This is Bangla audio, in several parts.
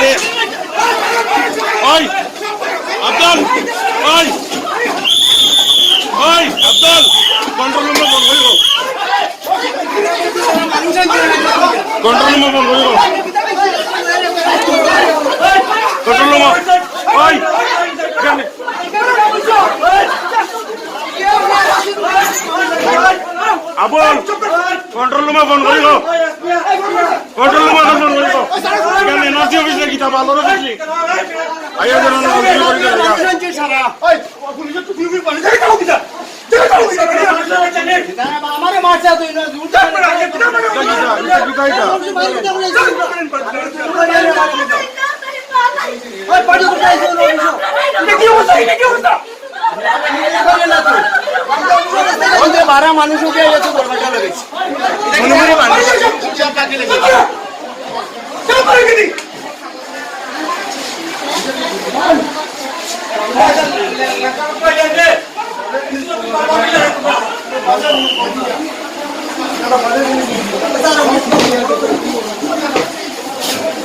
রে ওই আব্দুল ওই ওই আব্দুল। কন্ট্রোল রুমে বন্ধ হইব কন্ট্রোল রুমে বন্ধ হইব কন্ট্রোল রুমে ওই এখানে। আবুল কন্ট্রোল রুমে ফোন করিব কন্ট্রোল রুমে ফোন করিব এখানে এনার্জি অফিসে কিতা ভালো দেখি আইয়া করি আমারে মারছে তুই না বারা মানুষ উঠে গেছে দরজা লেগেছে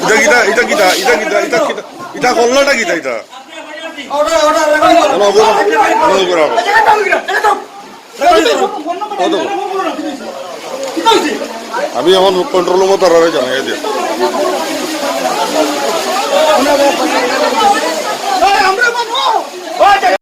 এটা কিতা এটা কিতা এটা কিতা এটা কিতা এটা করলোটা কিতা এটা? আমি এখন কন্ট্রোল রুমে তারা জানাই দিয়ে।